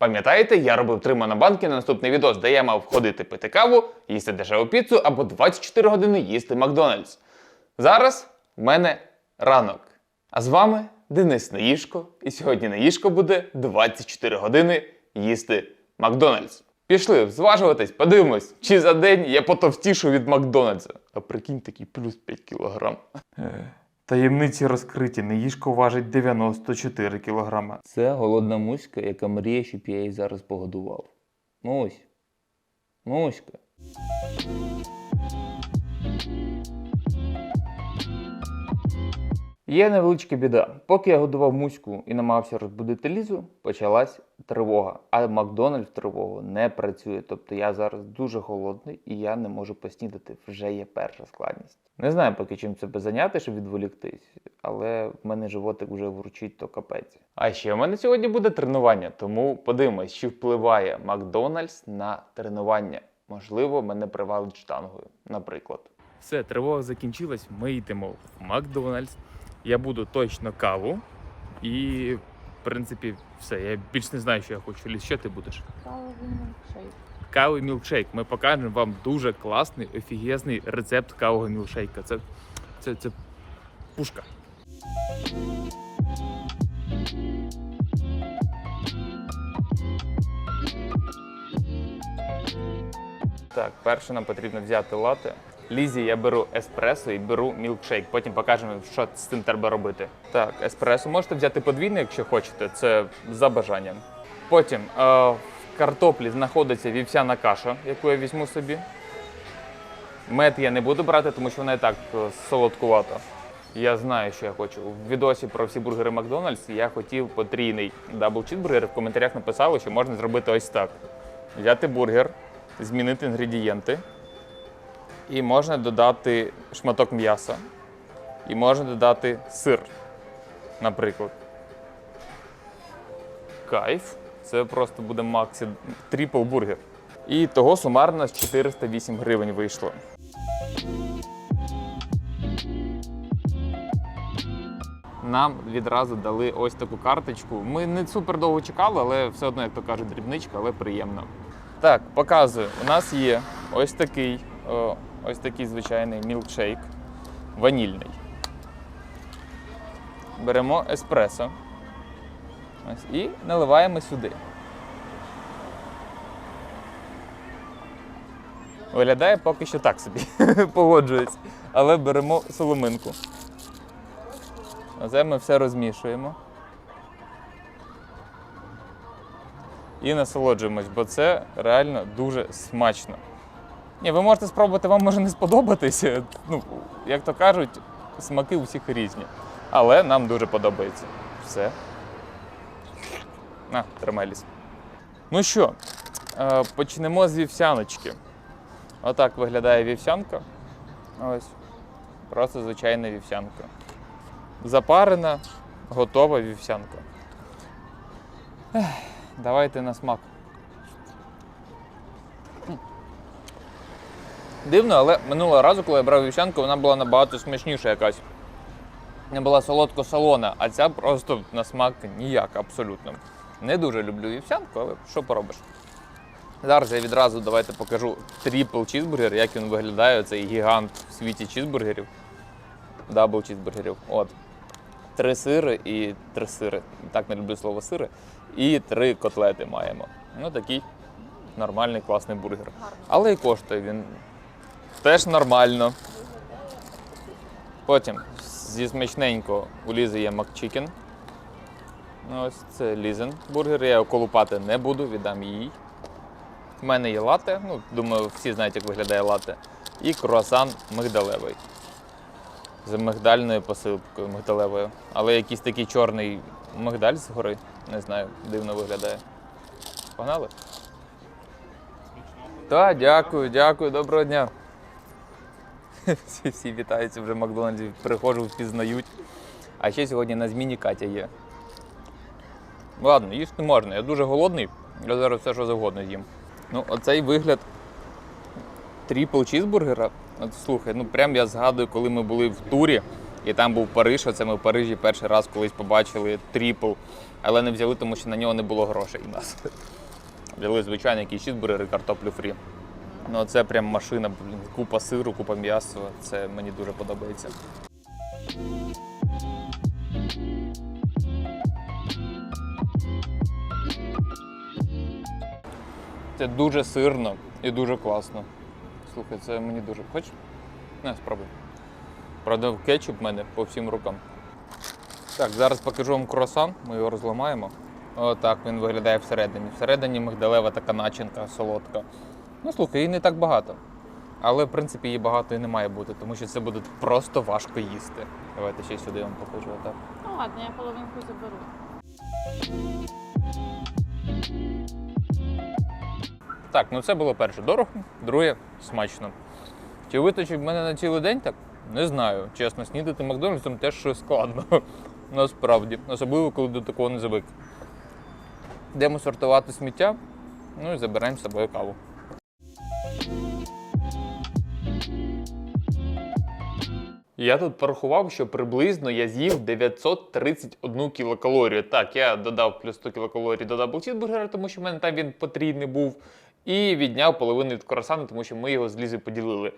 Пам'ятаєте, я робив три монобанки на наступний відос, де я мав ходити пити каву, їсти дешеву піцу або 24 години їсти Макдональдс. Зараз в мене ранок. А з вами Денис Наїшко, і сьогодні Наїшко буде 24 години їсти Макдональдс. Пішли зважуватись, подивимось, чи за день я потовстішу від Макдональдса. А прикинь, такий плюс 5 кілограм. Таємниці розкриті. Неїжко важить 94 кілограма. Це голодна муська, яка мріє, щоб я її зараз погодував. Мусь. Муська. Є невеличка біда. Поки я годував муську і намагався розбудити лізу, почалась тривога. А Макдональдс в тривогу не працює. Тобто я зараз дуже голодний і я не можу поснідати. Вже є перша складність. Не знаю поки чим себе зайняти, щоб відволіктись, але в мене животик вже вручить то капець. А ще в мене сьогодні буде тренування, тому подивимось, чи впливає Макдональдс на тренування. Можливо, мене привалить штангою, наприклад. Все, тривога закінчилась. Ми йдемо в Макдональдс. Я буду точно каву. І, в принципі, все. Я більш не знаю, що я хочу. Ліз, що ти будеш? Кавовий мілкшейк. Кавий мілкшейк. Ми покажемо вам дуже класний, офігезний рецепт кавового мілкшейка. Це, це, це пушка. Так, перше нам потрібно взяти лати. Лізі я беру еспресо і беру мілкшейк. Потім покажемо, що з цим треба робити. Так, еспресо можете взяти подвійне, якщо хочете, це за бажанням. Потім е, в картоплі знаходиться вівсяна каша, яку я візьму собі. Мед я не буду брати, тому що вона і так е, солодкувата. Я знаю, що я хочу. В відосі про всі бургери Макдональдс я хотів потрійний дабл чізбургер. В коментарях написали, що можна зробити ось так: взяти бургер, змінити інгредієнти, і можна додати шматок м'яса, і можна додати сир, наприклад. Кайф. Це просто буде максі трипл бургер. І того сумарно 408 гривень вийшло. Нам відразу дали ось таку карточку. Ми не супер довго чекали, але все одно, як то кажуть, дрібничка, але приємно. Так, показую. У нас є ось такий, ось такий звичайний мілкшейк, ванільний. Беремо еспресо ось, і наливаємо сюди. Виглядає поки що так собі, погоджуюсь. Але беремо соломинку. Оце ми все розмішуємо. І насолоджуємось, бо це реально дуже смачно. Ні, ви можете спробувати, вам може не сподобатися. Ну, як то кажуть, смаки у всіх різні. Але нам дуже подобається. Все. На, тримай ліс. Ну що, е, почнемо з вівсяночки. Отак виглядає вівсянка. Ось. Просто звичайна вівсянка. Запарена, готова вівсянка. Давайте на смак. Дивно, але минулого разу, коли я брав вівсянку, вона була набагато смачніша якась. Не була солодко-солона, а ця просто на смак ніяк абсолютно. Не дуже люблю вівсянку, але що поробиш. Зараз я відразу давайте покажу трипл чізбургер, як він виглядає, цей гігант в світі чізбургерів. Дабл чізбургерів. От. Три сири і три сири. Так не люблю слово сири. І три котлети маємо. Ну такий нормальний класний бургер. Але і коштує він теж нормально. Потім зі смачненького у Лізи є макчикен. Ну, Ось це Лізен бургер. Я його колупати не буду, віддам їй. У мене є лате, ну, думаю, всі знають, як виглядає лате. І круасан мигдалевий. З мигдальною посилкою мигдалевою. Але якийсь такий чорний мигдаль згори. Не знаю, дивно виглядає. Погнали? Так, дякую, дякую, доброго дня. Всі, всі вітаються вже в Макдональдсі, приходжу, впізнають. А ще сьогодні на зміні Катя є. Ладно, їсти можна. Я дуже голодний, я зараз все, що завгодно з'їм. Ну, оцей вигляд тріпл чізбургера. Слухай, ну прям я згадую, коли ми були в турі І там був Париж. Оце ми в Парижі перший раз колись побачили тріпл, але не взяли, тому що на нього не було грошей у нас. Взяли звичайний якийсь чізбургер і картоплю фрі. Ну це прям машина, блін, купа сиру, купа м'яса. Це мені дуже подобається. Це дуже сирно і дуже класно. Слухай, це мені дуже. Хочеш? Не, спробуй. Правда, кетчуп в мене по всім рукам. Так, зараз покажу вам круасан, ми його розламаємо. Отак він виглядає всередині. Всередині мигдалева така начинка солодка. Ну слухай, її не так багато. Але в принципі її багато і не має бути, тому що це буде просто важко їсти. Давайте ще й сюди вам покажу. Отак. Ну ладно, я половинку заберу. Так, ну це було перше дорого, друге смачно. Чи вистачить в мене на цілий день так? Не знаю. Чесно, снідати Макдональдсом теж щось складно. Насправді. Особливо, коли до такого не звик. Йдемо сортувати сміття, ну і заберемо з собою каву. Я тут порахував, що приблизно я з'їв 931 кілокалорію. Так, я додав плюс 100 кілокалорій до даблчізбургера, тому що в мене там він потрійний був. І відняв половину від круасану, тому що ми його з Лізою поділили.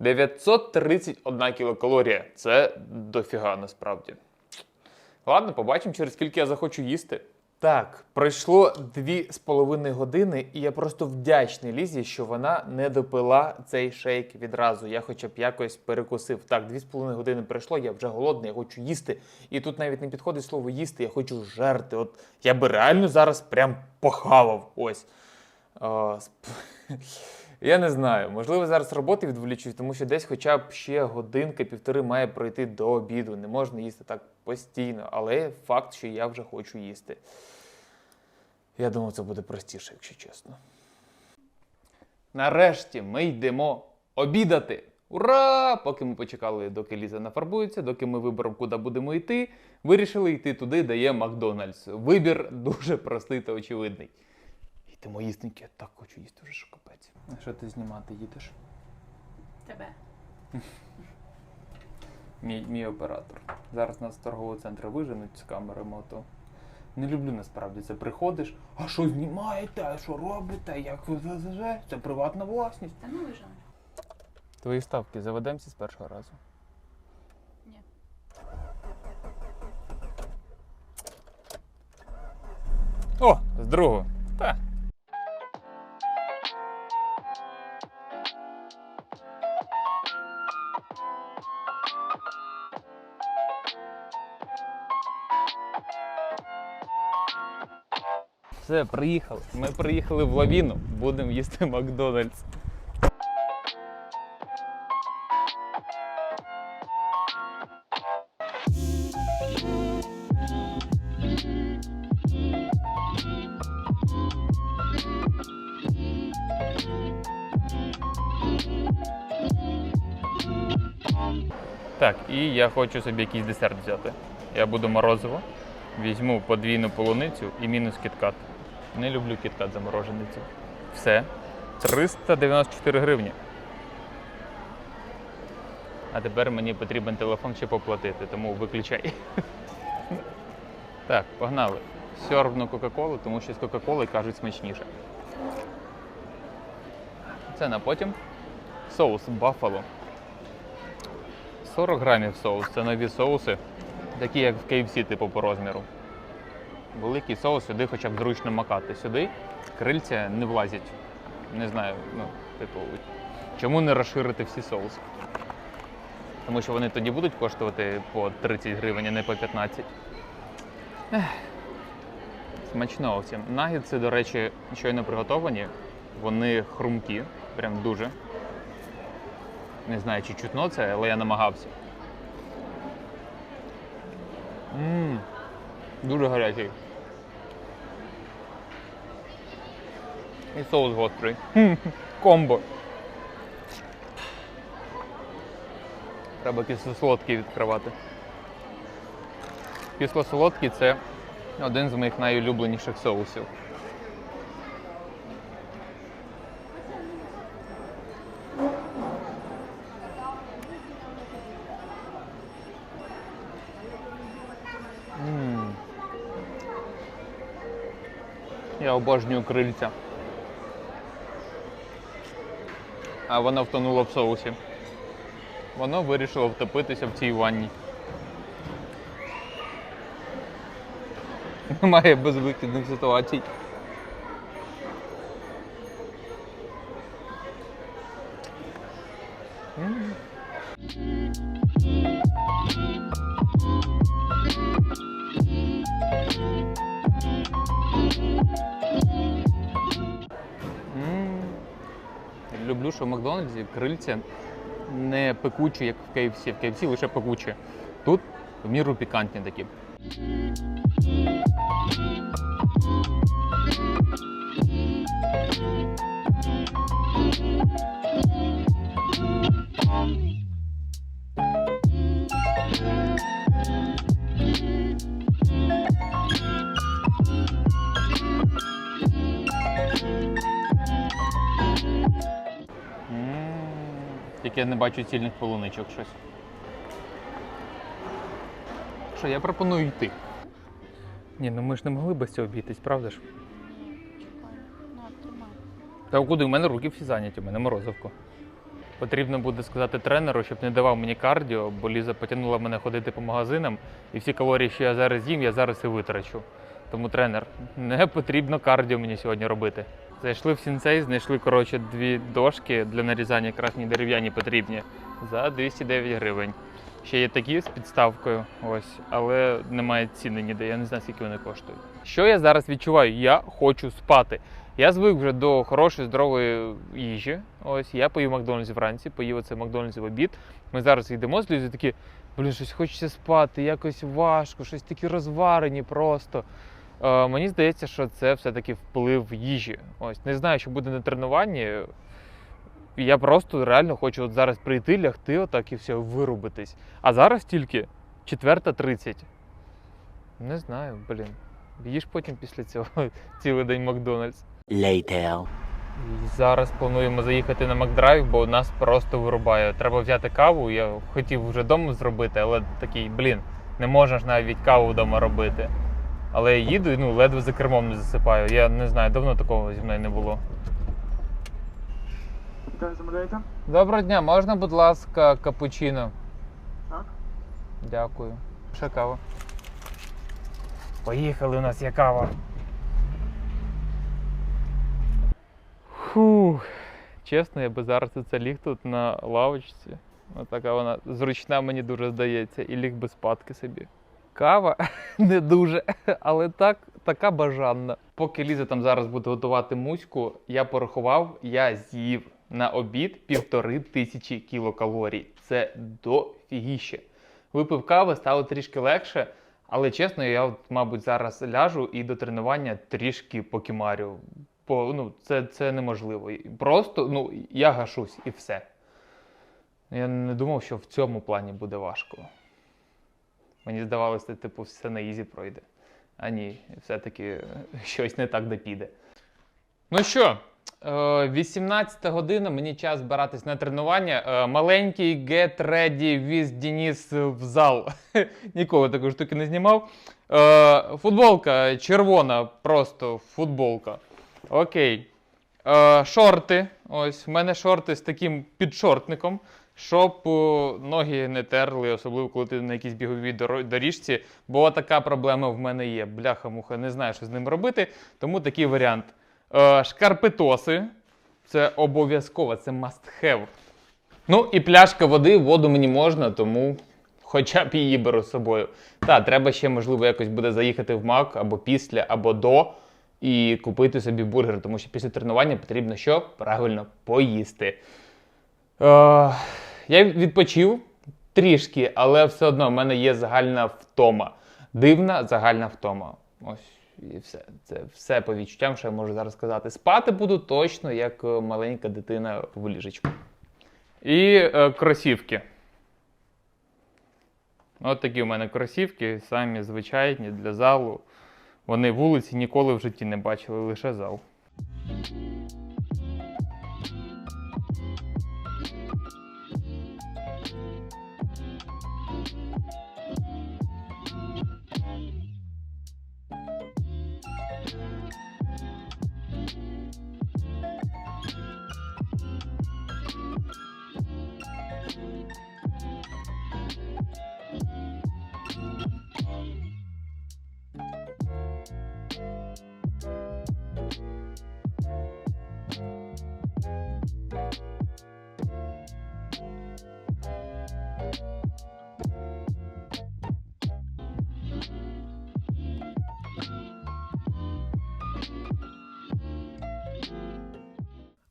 931 кілокалорія. Це дофіга насправді. Ладно, побачимо, через скільки я захочу їсти. Так, пройшло дві з половиною години, і я просто вдячний Лізі, що вона не допила цей шейк відразу. Я хоча б якось перекусив. Так, дві з половиною години пройшло, я вже голодний, я хочу їсти. І тут навіть не підходить слово їсти, я хочу жерти. От я би реально зараз прям похавав. Ось. О, сп- Я не знаю, можливо, зараз роботи відволічусь, тому що десь хоча б ще годинка-півтори має пройти до обіду. Не можна їсти так постійно, але факт, що я вже хочу їсти. Я думав, це буде простіше, якщо чесно. Нарешті ми йдемо обідати. Ура! Поки ми почекали, доки Ліза нафарбується, доки ми виберемо, куди будемо йти, вирішили йти туди, де є Макдональдс. Вибір дуже простий та очевидний. Йдемо їстеньки, я так хочу їсти вже що капець. А що ти знімати їдеш? Тебе. Мій, мій оператор. Зараз нас з торгового центру виженуть з камери мото. Не люблю насправді це. Приходиш, а що знімаєте, а що робите? Як ви ЗЗЖ? Це приватна власність. Та ну вижене. Твої ставки заведемося з першого разу. Ні. О, з другого. Все, приїхали. Ми приїхали в лавіну. Будемо їсти Макдональдс. Так, і я хочу собі якийсь десерт взяти. Я буду морозиво, візьму подвійну полуницю і мінус кіткат. Не люблю кіткат замороженицю. Все. 394 гривні. А тепер мені потрібен телефон ще поплатити, тому виключай. Так, погнали. Сьорбну Кока-Колу, тому що з Кока-Коли кажуть смачніше. Це на потім. Соус Buffalo. 40 грамів соус. Це нові соуси, такі як в KFC, типу по розміру. Великий соус сюди хоча б зручно макати. Сюди крильця не влазять. Не знаю, ну, типу, чому не розширити всі соуси? Тому що вони тоді будуть коштувати по 30 гривень, а не по 15. Ех. Смачно всім. Нагідси, до речі, щойно приготовані. Вони хрумкі, прям дуже. Не знаю, чи чутно це, але я намагався. Ммм, дуже гарячий. І соус гострий. Комбо. Треба кисло-солодкий відкривати. Кисло-солодкий це один з моїх найулюбленіших соусів. Обожнюю крильця. А воно втонуло в соусі. Воно вирішило втопитися в цій ванні. Немає безвихідних ситуацій. Що в Макдональдсі крильця не пекучі, як в KFC. В KFC лише пекучі. Тут в міру пікантні такі. М, я не бачу цільних полуничок щось. Що, я пропоную йти. Ні, ну ми ж не могли без цього обійтись, правда ж? Ну. Та куди? У мене руки всі зайняті, у мене морозивко. Потрібно буде сказати тренеру, щоб не давав мені кардіо, бо Ліза потягнула мене ходити по магазинам, і всі калорії, що я зараз їм, я зараз і витрачу. Тому тренер, не потрібно кардіо мені сьогодні робити. Зайшли в сінцей, знайшли коротше дві дошки для нарізання красні дерев'яні потрібні за 209 гривень. Ще є такі з підставкою, ось, але немає ціни ніде. Я не знаю, скільки вони коштують. Що я зараз відчуваю? Я хочу спати. Я звик вже до хорошої здорової їжі. Ось я поїв в Макдональдсі вранці, поїв оце в Макдональдсі в обід. Ми зараз йдемо з Лізою такі, блін, щось хочеться спати, якось важко, щось такі розварені просто. Е, мені здається, що це все-таки вплив їжі. Ось не знаю, що буде на тренуванні. Я просто реально хочу от зараз прийти, лягти отак і все, вирубитись. А зараз тільки 4.30. Не знаю, блін. Їж потім після цього цілий день Макдональдс. Later. І Зараз плануємо заїхати на Макдрайв, бо нас просто вирубає. Треба взяти каву. Я хотів вже вдома зробити, але такий, блін, не можна ж навіть каву вдома робити. Але я їду і ну, ледве за кермом не засипаю. Я не знаю, давно такого зі мною не було. Замовляєте? Доброго дня, можна, будь ласка, капучино? Так. Дякую. Ще кава. Поїхали, у нас є кава. Фух. Чесно, я би зараз це ліг тут на лавочці. Ну, така вона зручна, мені дуже здається, і ліг би спадки собі. Кава не дуже, але так, така бажанна. Поки Ліза там зараз буде готувати муську, я порахував, я з'їв на обід півтори тисячі кілокалорій. Це дофігіще. Випив кави, стало трішки легше, але чесно, я, от, мабуть, зараз ляжу і до тренування трішки покімарю. Бо ну, це, це неможливо. Просто ну, я гашусь і все. Я не думав, що в цьому плані буде важко. Мені здавалося, типу, все на ізі пройде. А ні, все-таки е, щось не так де піде. Ну що, е, 18 година, мені час збиратись на тренування. Е, Маленький get ready with Денис в зал. Ніколи такої штуки не знімав. Е, Футболка червона, просто футболка. Окей. Е, Шорти. Ось, в мене шорти з таким підшортником, щоб е, ноги не терли, особливо коли ти на якійсь біговій доріжці. Бо така проблема в мене є. Бляха-муха, не знаю, що з ним робити. Тому такий варіант. Е, Шкарпетоси. Це обов'язково, це must have. Ну і пляшка води, воду мені можна, тому хоча б її беру з собою. Так, треба ще, можливо, якось буде заїхати в Мак або після, або до і купити собі бургер, тому що після тренування потрібно що? Правильно поїсти. Е, я відпочив трішки, але все одно в мене є загальна втома. Дивна загальна втома. Ось і все. Це все по відчуттям, що я можу зараз сказати. Спати буду точно, як е, маленька дитина в ліжечку. І е, кросівки. От такі у мене кросівки, самі звичайні для залу. Вони вулиці ніколи в житті не бачили, лише зал.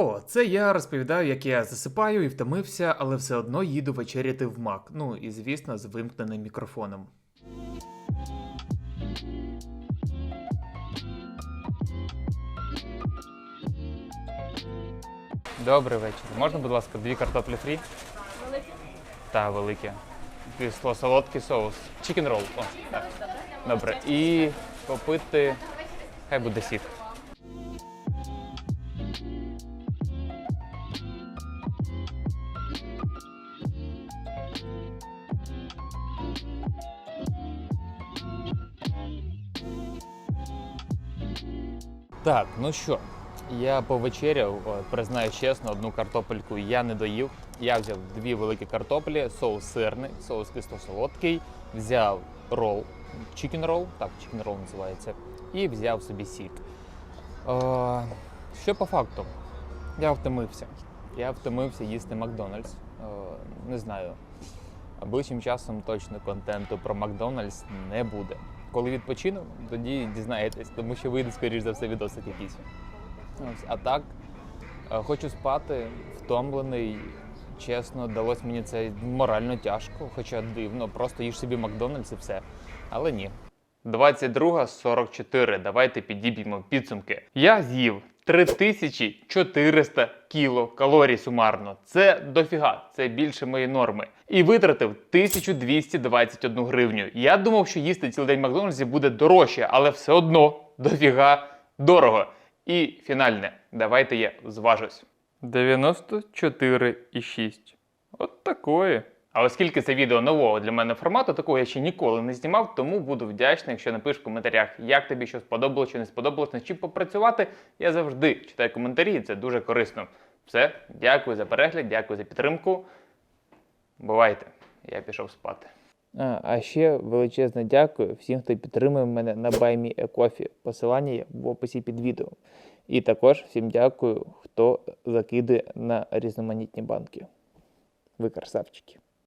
О, це я розповідаю, як я засипаю і втомився, але все одно їду вечеряти в Мак. Ну і звісно, з вимкненим мікрофоном. Добрий вечір. Можна, будь ласка, дві картоплі фрі? Великі? Так, великі. Післо солодкий соус. Чікен рол. О, так. Добре. І попити. Хай буде сік. Так, ну що, я повечеряв, признаю чесно, одну картопельку я не доїв. Я взяв дві великі картоплі, соус сирний, соус кисло-солодкий, взяв рол, чікен рол, так, чікен рол називається, і взяв собі сік. Е, що по факту? Я втомився. Я втомився їсти Макдональдс. Е, не знаю. Ближчим часом точно контенту про Макдональдс не буде. Коли відпочину, тоді дізнаєтесь, тому що вийде, скоріш за все, відосик якийсь. А так, е, хочу спати, втомлений. Чесно, далось мені це морально тяжко, хоча дивно, просто їж собі Макдональдс і все. Але ні. 22.44. Давайте підіб'ємо підсумки. Я з'їв 3400 кілокалорій сумарно. Це дофіга, це більше моєї норми. І витратив 1221 гривню. Я думав, що їсти цілий день в Макдональдсі буде дорожче, але все одно дофіга дорого. І фінальне, давайте я зважусь. 94,6. От такої. А оскільки це відео нового для мене формату, такого я ще ніколи не знімав, тому буду вдячний, якщо напишеш в коментарях, як тобі що сподобалось чи не сподобалось, над чим попрацювати. Я завжди читаю коментарі, і це дуже корисно. Все, дякую за перегляд, дякую за підтримку. Бувайте, я пішов спати. А, а ще величезне дякую всім, хто підтримує мене на BuyMeACoffee. Посилання є в описі під відео. І також всім дякую, хто закидує на різноманітні банки. Ви красавчики.